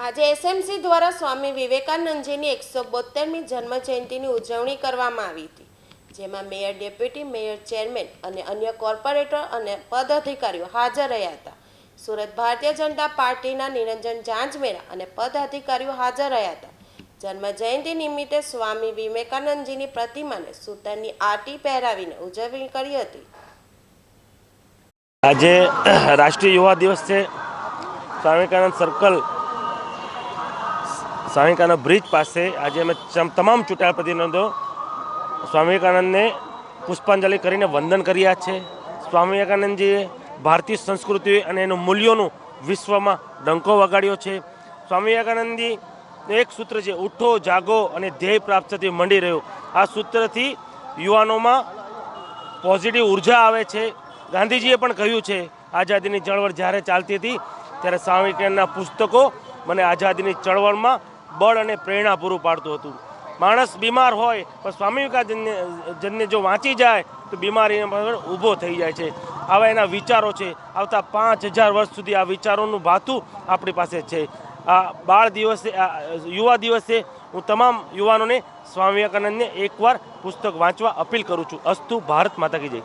આજે એસએમસી દ્વારા સ્વામી વિવેકાનંદજીની એકસો બોતેરમી જન્મ જયંતિની ઉજવણી કરવામાં આવી હતી, જેમાં મેયર ડેપ્યુટી મેયર ચેરમેન અને અન્ય કોર્પોરેટર અને પદાધિકારીઓ હાજર રહ્યા હતા. સુરત ભારતીય જનતા પાર્ટીના નિરંજન જાંજમેરા અને પદાધિકારીઓ હાજર રહ્યા હતા. જન્મ જયંતિ નિમિત્તે સ્વામી વિવેકાનંદજીની પ્રતિમાને સૂતરની આટી પહેરાવીને ઉજવણી કરી હતી. આજે રાષ્ટ્રીય યુવા દિવસ છે. સ્વામી વિવેકાનંદ સર્કલ સ્વામી વિવેકાનંદ બ્રિજ પાસે આજે અમે તમામ ચૂંટાયેલા પ્રતિનિધિઓ સ્વામી વિવેકાનંદને પુષ્પાંજલિ કરીને વંદન કર્યા છે. સ્વામી વિવેકાનંદજીએ ભારતીય સંસ્કૃતિ અને એનું મૂલ્યોનું વિશ્વમાં ડંકો વગાડ્યો છે. સ્વામી વિવેકાનંદજી, એક સૂત્ર છે, ઉઠો, જાગો અને ધ્યેય પ્રાપ્ત થતી મંડી રહ્યો. આ સૂત્રથી યુવાનોમાં પોઝિટિવ ઊર્જા આવે છે. ગાંધીજીએ પણ કહ્યું છે, આઝાદીની ચળવળ જ્યારે ચાલતી હતી, ત્યારે સ્વામી વિવેકાનંદના પુસ્તકો મને આઝાદીની ચળવળમાં બળ અને પ્રેરણા પૂરું પાડતું હતું. માણસ બીમાર હોય, પણ સ્વામી વિવેકાનંદને, જનને જો વાંચી જાય, તો બીમારી ઊભો થઈ જાય છે. આવા એના વિચારો છે. આવતા પાંચ હજાર વર્ષ સુધી આ વિચારોનું ભાથું આપણી પાસે છે. આ બાળ દિવસે યુવા દિવસે હું તમામ યુવાનોને સ્વામી વિવેકાનંદને એકવાર પુસ્તક વાંચવા અપીલ કરું છું. અસ્તુ ભારત માતા કી જય.